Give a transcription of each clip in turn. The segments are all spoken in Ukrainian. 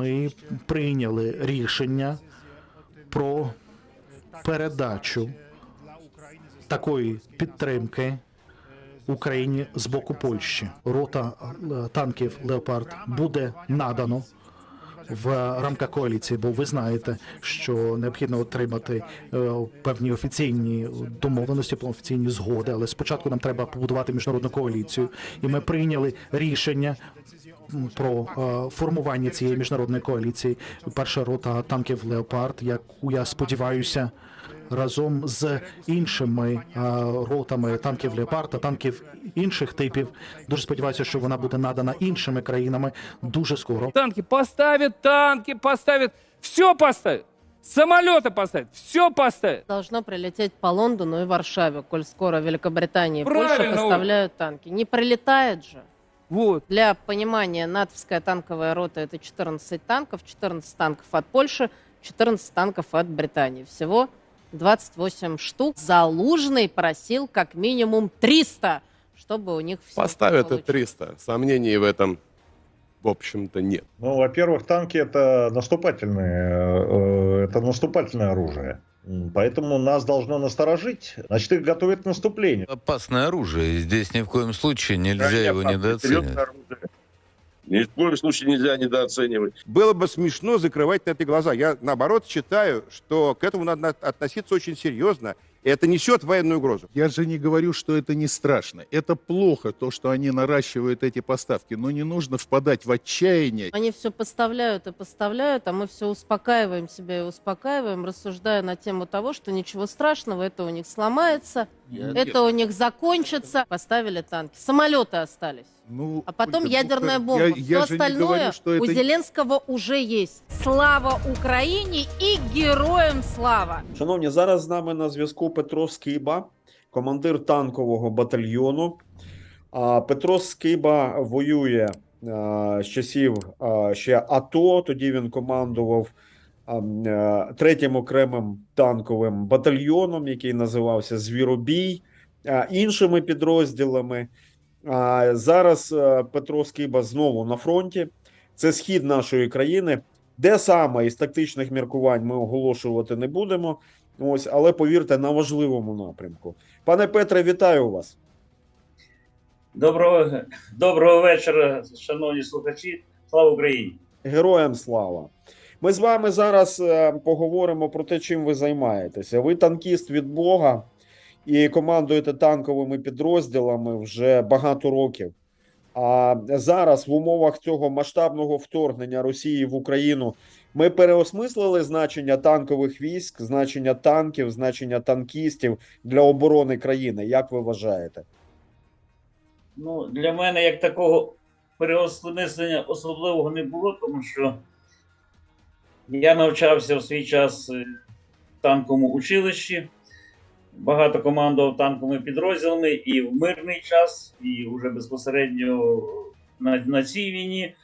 ми прийняли рішення про передачу такої підтримки Україні з боку Польщі. Рота е, танків Леопард буде надано в рамках коаліції, бо ви знаєте, що необхідно отримати е, певні офіційні домовленості, офіційні згоди. Але спочатку нам треба побудувати міжнародну коаліцію, і ми прийняли рішення. Про е, формування цієї міжнародної коаліції перша рота танків Леопард, яку я сподіваюся, разом з іншими е, ротами танків Леопард та танків інших типів. Дуже сподіваюся, що вона буде надана іншими країнами дуже скоро. Танки поставят, танки поставят, все поставят. Самолеты поставят, все поставят. Должно прилететь по Лондону и Варшаве, коль скоро Великобритания и Польша Правильно. поставляют танки. Не прилетает же. Вот. Для понимания, натовская танковая рота это 14 танков, 14 танков от Польши, 14 танков от Британии. Всего 28 штук. Залужный просил как минимум 300, чтобы у них все Поставят и получилось. 300. Сомнений в этом, в общем-то, нет. Ну, во-первых, танки это наступательные, э, это наступательное оружие. Поэтому нас должно насторожить. Значит, их готовят к наступлению. Опасное оружие, здесь ни в коем случае нельзя Крайне его недооценивать. Ни в коем случае нельзя недооценивать. Было бы смешно закрывать на это глаза. Я, наоборот, считаю, что к этому надо относиться очень серьезно. И это несет военную угрозу. Я же не говорю, что это не страшно. Это плохо, то, что они наращивают эти поставки. Но не нужно впадать в отчаяние. Они все поставляют и поставляют, а мы все успокаиваем себя и успокаиваем, рассуждая на тему того, что ничего страшного, это у них сломается, это у них закончится. Поставили танки, самолеты остались. Ну, А потом Ольга, ну, ядерная я- бомба. Я, Все остальное говорю, что это... у Зеленского уже есть. Слава Украине и героям слава! Шановні, зараз з нами на зв'язку Петро Скиба, командир танкового батальйону. А Петро Скиба воює а, з часів а, ще АТО. Тоді він командував е, третім окремим танковим батальйоном, який називався Звіробій, а, іншими підрозділами. А, Зараз е, Петро Скиба знову на фронті. Це схід нашої країни. Де саме із тактичних міркувань ми оголошувати не будемо. Ось, але повірте, на важливому напрямку. Пане Петре, вітаю вас. Доброго, доброго вечора, шановні слухачі. Слава Україні! Героям слава! Ми з вами зараз е, поговоримо про те, чим ви займаєтеся. Ви танкіст від Бога і командуєте танковими підрозділами вже багато років. А зараз, в умовах цього масштабного вторгнення Росії в Україну, ми переосмислили значення танкових військ, значення танків, значення танкістів для оборони країни. Як ви вважаєте? Ну, для мене як такого переосмислення особливого не було, тому що я навчався в свій час в танковому училищі, багато командував танковими підрозділами і в мирний час, і вже безпосередньо на, на цій війні.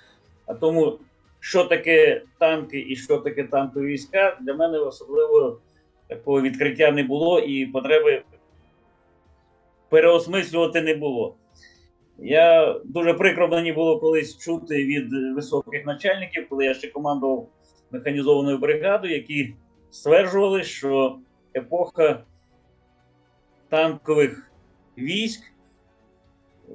А тому, що таке танки і що таке танкові війська, для мене особливо такого відкриття не було і потреби переосмислювати не було. Я дуже прикро мені було колись чути від високих начальників, коли я ще командував механізованою бригадою, які стверджували, що епоха танкових військ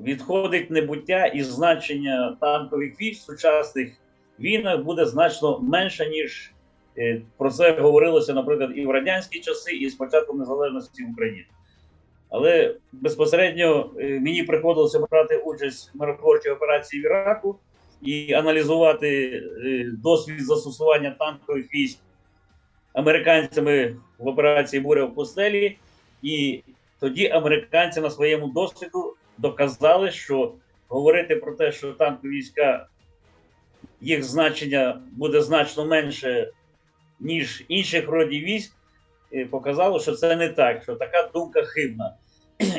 відходить небуття і значення танкових військ в сучасних війнах буде значно менше, ніж е, про це говорилося, наприклад, і в радянські часи, і з початком незалежності України. Але безпосередньо е, мені приходилося брати участь в миротворчій операції в Іраку і аналізувати е, досвід застосування танкових військ американцями в операції Буря в пустелі. І тоді американці на своєму досвіду доказали, що говорити про те, що танкові війська їх значення буде значно менше, ніж інших родів військ, е, показало, що це не так, що така думка хибна.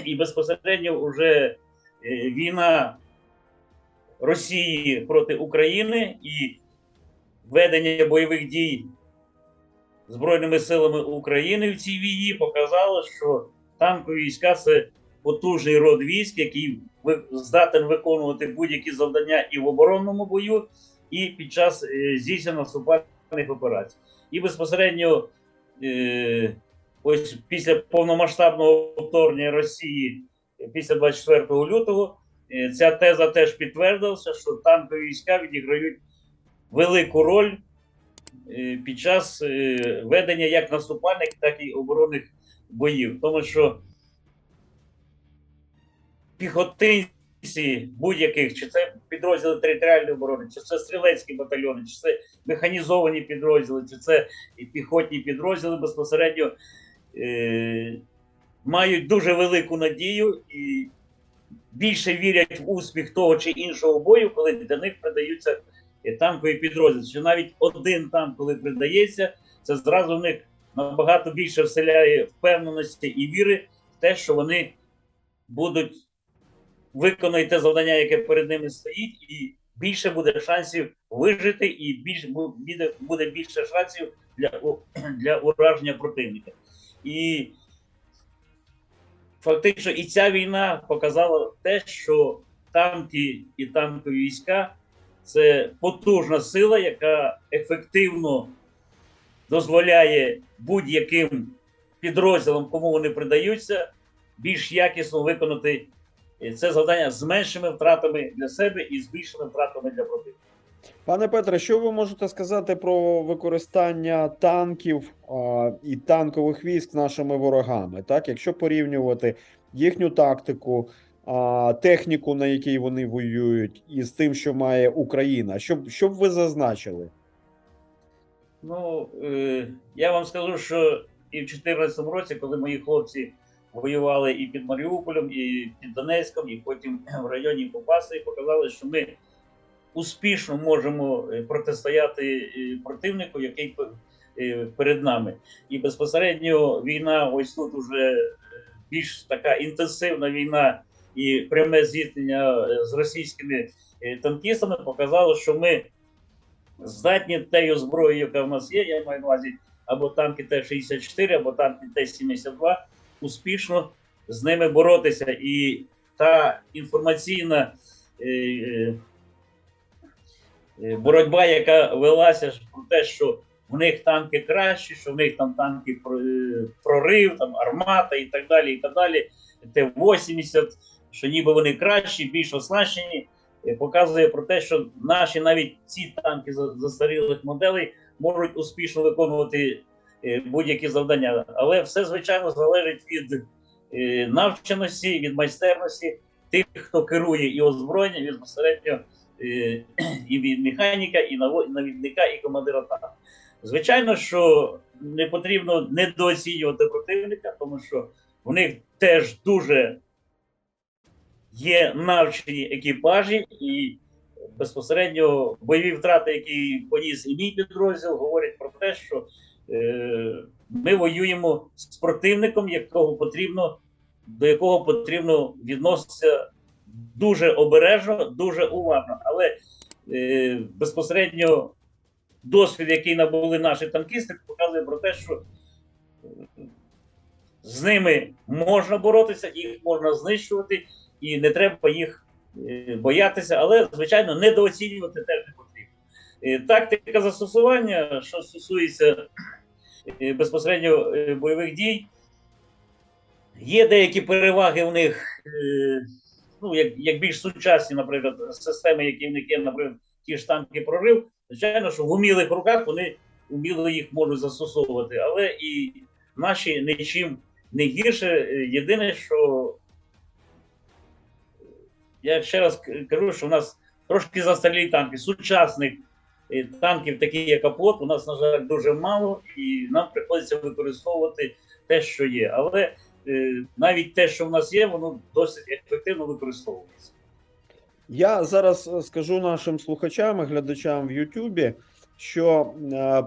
І безпосередньо вже е, війна Росії проти України і ведення бойових дій Збройними силами України в цій війні показало, що танкові війська це потужний род військ, який здатен виконувати будь-які завдання і в оборонному бою, і під час е, здійснення наступальних операцій. І безпосередньо е, ось після повномасштабного вторгнення Росії е, після 24 лютого ця теза теж підтвердилася, що танкові війська відіграють велику роль під час ведення як наступальних, так і оборонних боїв. Тому що піхотинці будь-яких, чи це підрозділи територіальної оборони, чи це стрілецькі батальйони, чи це механізовані підрозділи, чи це і піхотні підрозділи безпосередньо е, мають дуже велику надію і більше вірять в успіх того чи іншого бою, коли для них придаються е, танкові підрозділи. Що навіть один танк, коли придається, це зразу в них набагато більше вселяє впевненості і віри в те, що вони будуть виконати те завдання, яке перед ними стоїть, і більше буде шансів вижити, і буде, буде більше шансів для, для ураження противника. І фактично і ця війна показала те, що танки і танкові війська це потужна сила, яка ефективно дозволяє будь-яким підрозділам, кому вони придаються, більш якісно виконати е, це завдання з меншими втратами для себе і з більшими втратами для противника. Пане Петре, що ви можете сказати про використання танків а, і танкових військ нашими ворогами? Так, якщо порівнювати їхню тактику, а, техніку, на якій вони воюють, і з тим, що має Україна, що, що б ви зазначили? Ну, е, я вам скажу, що і в 2014 році, коли мої хлопці воювали і під Маріуполем, і під Донецьком, і потім в районі Попаси, показали, що ми успішно можемо е, протистояти е, противнику, який е, перед нами. І безпосередньо війна, ось тут уже більш така інтенсивна війна і пряме зіткнення з російськими танкістами показало, що ми здатні тею зброєю, яка в нас є, я маю на увазі або танки Т-64, або танки Т-72, успішно з ними боротися. І та інформаційна е, е, е, боротьба, яка велася про те, що в них танки кращі, що в них там танки прорив, там армата і так далі, і так далі. Т-80, що ніби вони кращі, більш оснащені показує про те, що наші навіть ці танки за- застарілих моделей можуть успішно виконувати е, будь-які завдання. Але все, звичайно, залежить від е, навченості, від майстерності тих, хто керує і озброєння, від безпосередньо е, і від механіка, і навідника, і командира танку. Звичайно, що не потрібно недооцінювати противника, тому що в них теж дуже є навчені екіпажі, і безпосередньо бойові втрати, які поніс і мій підрозділ, говорять про те, що е, ми воюємо з противником, якого потрібно, до якого потрібно відноситися дуже обережно, дуже уважно. Але е, безпосередньо досвід, який набули наші танкісти, показує про те, що е, з ними можна боротися, їх можна знищувати, і не треба їх е, боятися, але, звичайно, недооцінювати теж не потрібно. Е, Тактика застосування, що стосується е, безпосередньо бойових дій, є деякі переваги в них, ну, як, як більш сучасні, наприклад, системи, які в них є, наприклад, ті ж танки прорив. Звичайно, що в умілих руках вони уміло їх можуть застосовувати, але і наші нічим не гірше. Єдине, що я ще раз кажу, що у нас трошки застарілі танки. Сучасних е, танків, такі як Аплот, у нас, на жаль, дуже мало, і нам приходиться використовувати те, що є. Але е, навіть те, що в нас є, воно досить ефективно використовується. Я зараз е, скажу нашим слухачам і глядачам в Ютубі, що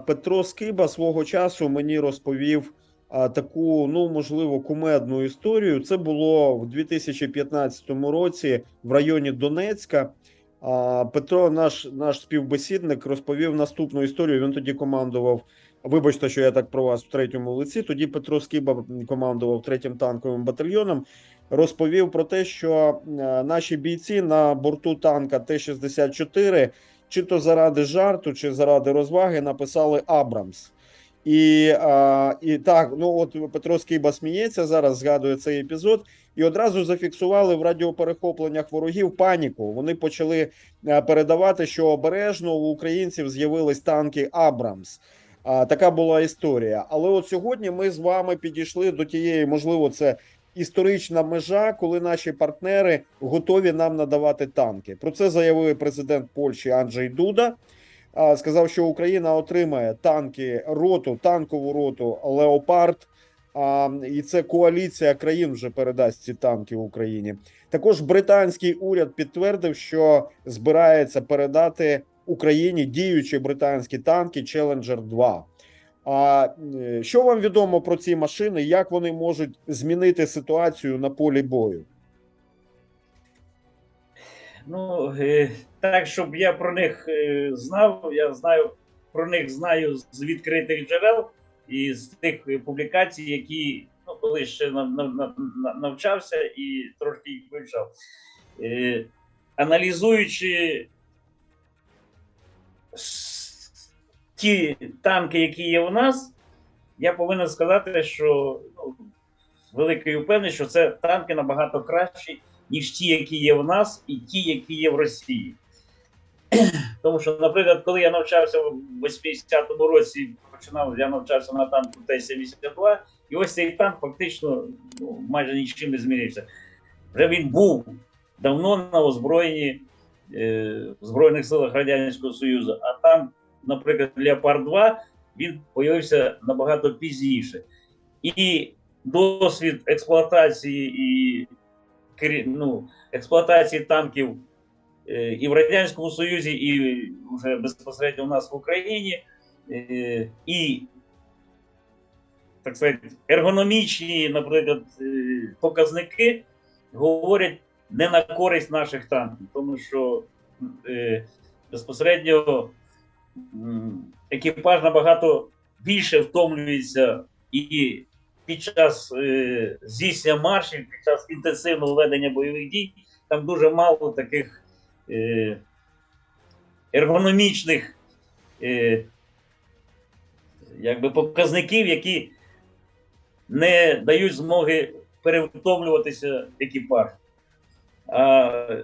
Петро Скиба свого часу мені розповів таку, ну можливо, кумедну історію. Це було в 2015 році в районі Донецька. Петро, наш, наш співбесідник, розповів наступну історію. Він тоді командував. Вибачте, що я так про вас в третьому лиці. Тоді Петро Скиба командував третім танковим батальйоном розповів про те, що е, наші бійці на борту танка Т-64 чи то заради жарту, чи заради розваги, написали Абрамс. І, а, і так, ну от Петро Скиба сміється зараз, згадує цей епізод, і одразу зафіксували в радіоперехопленнях ворогів паніку. Вони почали е, передавати, що обережно у українців з'явились танки Абрамс. А, така була історія. Але от сьогодні ми з вами підійшли до тієї, можливо, це історична межа, коли наші партнери готові нам надавати танки. Про це заявив президент Польщі Анджей Дуда. Сказав, що Україна отримає танки роту, танкову роту Леопард. А, і це коаліція країн вже передасть ці танки Україні. Також британський уряд підтвердив, що збирається передати Україні діючі британські танки Challenger 2. А е, що вам відомо про ці машини? Як вони можуть змінити ситуацію на полі бою? Ну, е, так, щоб я про них е, знав, я знаю про них знаю з відкритих джерел і з тих публікацій, які ну, коли ще нав- нав- нав- нав- навчався і трошки їх вивчав. Е, Аналізуючи ті танки, які є у нас, я повинен сказати, що ну, з великою впевненістю, що це танки набагато кращі, ніж ті, які є в нас, і ті, які є в Росії. Тому що, наприклад, коли я навчався в 80-му році, починав, я навчався на танку Т-72, і ось цей танк фактично ну, майже нічим не змінився. Вже він був давно на озброєнні е, в Збройних силах Радянського Союзу, а там, наприклад, Леопард 2 він появився набагато пізніше. І досвід експлуатації і ну, експлуатації танків е, і в Радянському Союзі, і вже безпосередньо у нас в Україні, е, і так сказати, ергономічні, наприклад, е, показники говорять не на користь наших танків, тому що безпосередньо екіпаж набагато більше втомлюється і під час е, здійснення маршів, під час інтенсивного ведення бойових дій, там дуже мало таких е, ергономічних е, якби показників, які не дають змоги перевтомлюватися екіпаж. А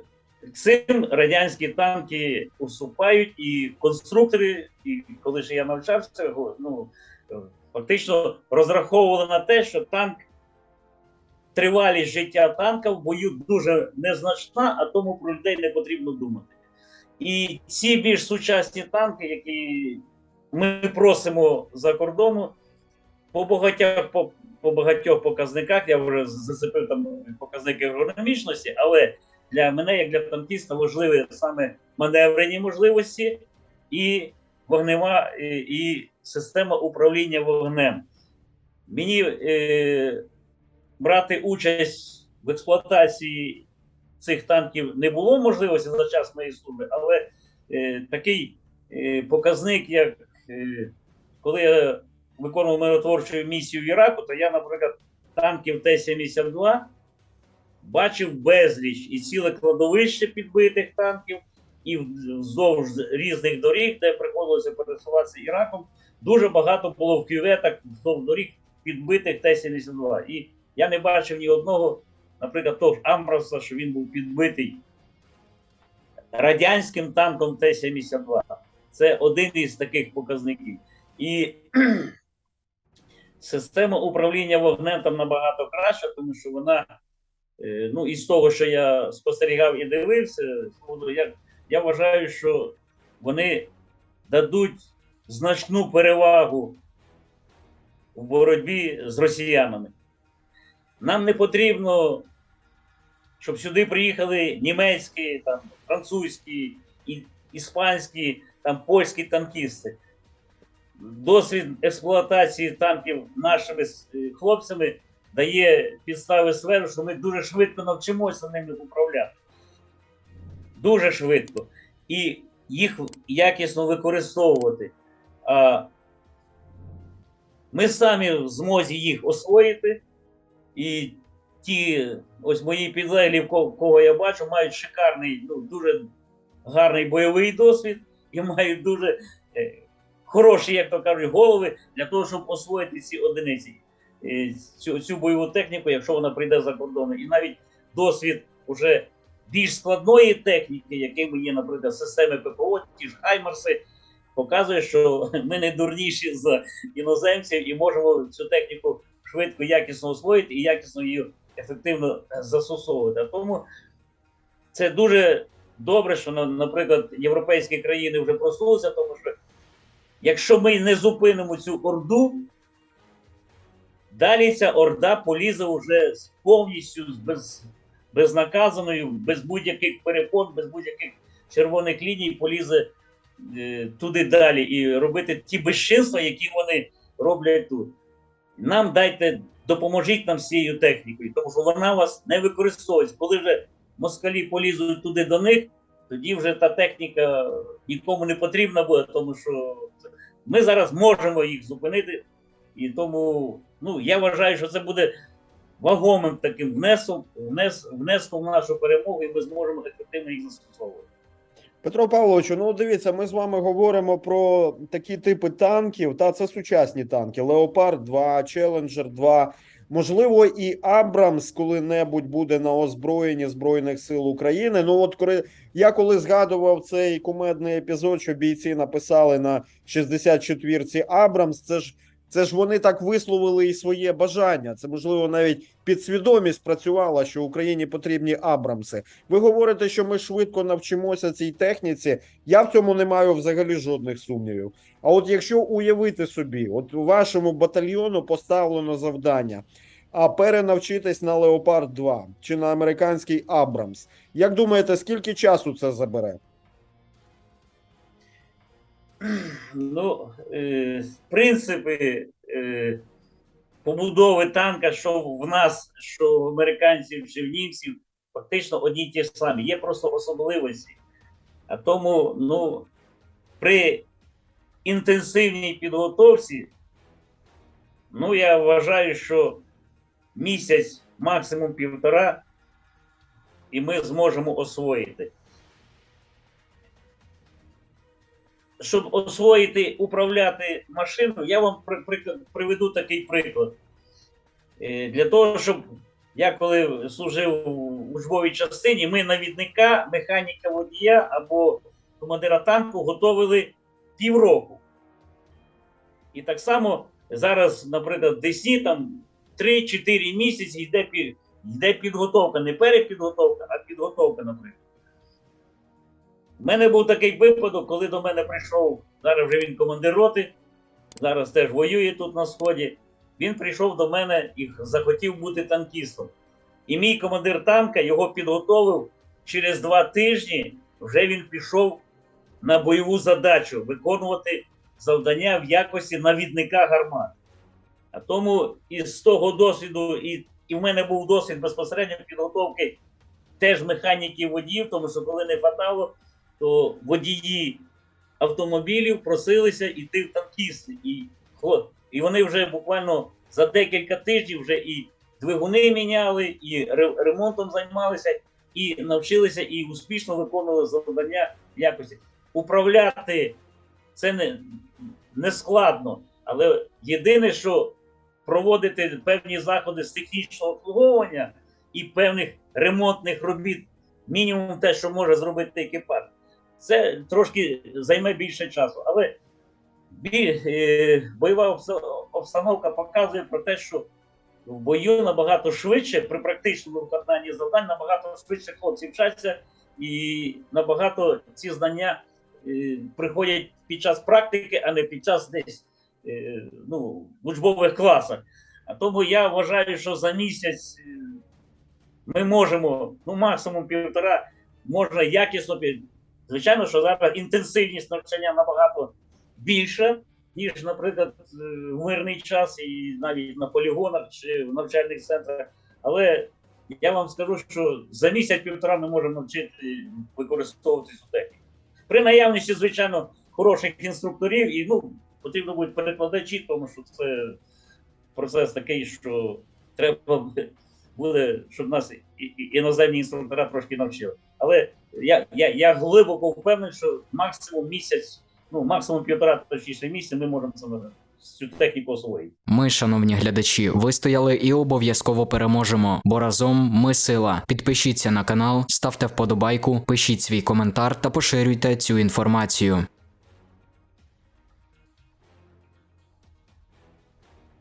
цим радянські танки уступають, і конструктори, і коли ж я навчався, ну, фактично розраховували на те, що танк, тривалість життя танка в бою дуже незначна, а тому про людей не потрібно думати. І ці більш сучасні танки, які ми просимо за кордону, по багатьох, по, по багатьох показниках, я вже зацепив там показники ергономічності, але для мене, як для танкіста, важливі саме маневрені можливості і вогнева і, і система управління вогнем. Мені е, брати участь в експлуатації цих танків не було можливості за час моєї служби, але е, такий е, показник, як е, коли я виконував миротворчу місію в Іраку, то я, наприклад, танків Т-72 бачив безліч і ціле кладовище підбитих танків, і вздовж різних доріг, де приходилося пересуватися Іраком, дуже багато було в кюветах вздовж доріг підбитих Т-72. І я не бачив ні одного, наприклад, того ж Амброса, що він був підбитий радянським танком Т-72. Це один із таких показників. І система управління вогнем там набагато краща, тому що вона, е, ну, із того, що я спостерігав і дивився, я, я вважаю, що вони дадуть значну перевагу в боротьбі з росіянами. Нам не потрібно, щоб сюди приїхали німецькі, там, французькі, іспанські, там, польські танкісти. Досвід експлуатації танків нашими е, хлопцями дає підстави сферу, що ми дуже швидко навчимося ними управляти. Дуже швидко. І їх якісно використовувати. Ми самі в змозі їх освоїти. І ті, ось мої підлеглі, кого я бачу, мають шикарний, ну, дуже гарний бойовий досвід. і мають дуже е, хороші, як то кажуть, голови для того, щоб освоїти ці одиниці, е, цю, цю бойову техніку, якщо вона прийде за кордоном. І навіть досвід уже більш складної техніки, якими є, наприклад, системи ППО, ті ж Хаймерси, показує, що ми не дурніші за іноземців і можемо цю техніку швидко, якісно освоїти і якісно її ефективно застосовувати. А тому це дуже добре, що, наприклад, європейські країни вже проснулися, тому що якщо ми не зупинимо цю орду, далі ця орда полізе вже повністю з без, безнаказаною, без будь-яких перепон, без будь-яких червоних ліній, полізе е, туди далі і робити ті безчинства, які вони роблять тут. Нам дайте, допоможіть нам з цією технікою, тому що вона вас не використовується. Коли вже москалі полізуть туди до них, тоді вже та техніка нікому не потрібна буде, тому що ми зараз можемо їх зупинити. І тому ну, я вважаю, що це буде вагомим таким внеском, внес, внеском в нашу перемогу, і ми зможемо ефективно їх застосовувати. Петро Павловичу, ну дивіться, ми з вами говоримо про такі типи танків. Та це сучасні танки: Леопард 2, Челенджер 2. Можливо, і Абрамс коли-небудь буде на озброєнні Збройних сил України. Ну, от коли я коли згадував цей кумедний епізод, що бійці написали на 64-ці Абрамс, це ж це ж вони так висловили і своє бажання. Це можливо навіть підсвідомість працювала, що Україні потрібні Абрамси. Ви говорите, що ми швидко навчимося цій техніці. Я в цьому не маю взагалі жодних сумнівів. А от якщо уявити собі, от вашому батальйону поставлено завдання, а перенавчитись на Леопард 2 чи на американський Абрамс, як думаєте, скільки часу це забере? Ну, е, принципи е, побудови танка, що в нас, що в американців, чи в німців, фактично одні ті ж самі. Є просто особливості. А тому, ну, при інтенсивній підготовці, ну, я вважаю, що місяць, максимум півтора, і ми зможемо освоїти. Щоб освоїти управляти машиною, я вам при, при- приведу такий приклад. Е, Для того, щоб я коли служив у учбовій частині, ми навідника, механіка водія або командира танку готовили півроку. І так само зараз, наприклад, в Десні там 3-4 місяці йде, йде підготовка, не перепідготовка, а підготовка, наприклад. У мене був такий випадок, коли до мене прийшов, зараз вже він командир роти, зараз теж воює тут на сході. Він прийшов до мене і захотів бути танкістом. І мій командир танка його підготовив через два тижні. Вже він пішов на бойову задачу виконувати завдання в якості навідника гармат. А тому із того досвіду, і, і в мене був досвід безпосередньо підготовки теж механіків водіїв, тому що коли не хватало, то водії автомобілів просилися йти в танкісти. І, і вони вже буквально за декілька тижнів вже і двигуни міняли, і ремонтом займалися, і навчилися, і успішно виконували завдання якості. Управляти це не, не складно, але єдине, що проводити певні заходи з технічного обслуговування і певних ремонтних робіт, мінімум те, що може зробити екіпаж. Це трошки займе більше часу. Але е, бойова обстановка показує про те, що в бою набагато швидше, при практичному виконанні завдань, набагато швидше хлопці вчаться, і набагато ці знання е, приходять під час практики, а не під час десь е, ну, в учбових класах. А тому я вважаю, що за місяць ми можемо, ну максимум півтора, можна якісно. Звичайно, що зараз інтенсивність навчання набагато більша, ніж, наприклад, е, в мирний час і навіть на полігонах чи в навчальних центрах. Але я вам скажу, що за місяць-півтора ми можемо навчити використовувати цю техніку. При наявності, звичайно, хороших інструкторів, і ну, потрібно будуть перекладачі, тому що це процес такий, що треба буде, щоб нас іноземні інструктора трошки навчили. Але я, я, я глибоко впевнений, що максимум місяць, ну максимум півтора точніше місяця ми можемо це цю техніку освоїть. Ми, шановні глядачі, вистояли і обов'язково переможемо, бо разом ми сила. Підпишіться на канал, ставте вподобайку, пишіть свій коментар та поширюйте цю інформацію.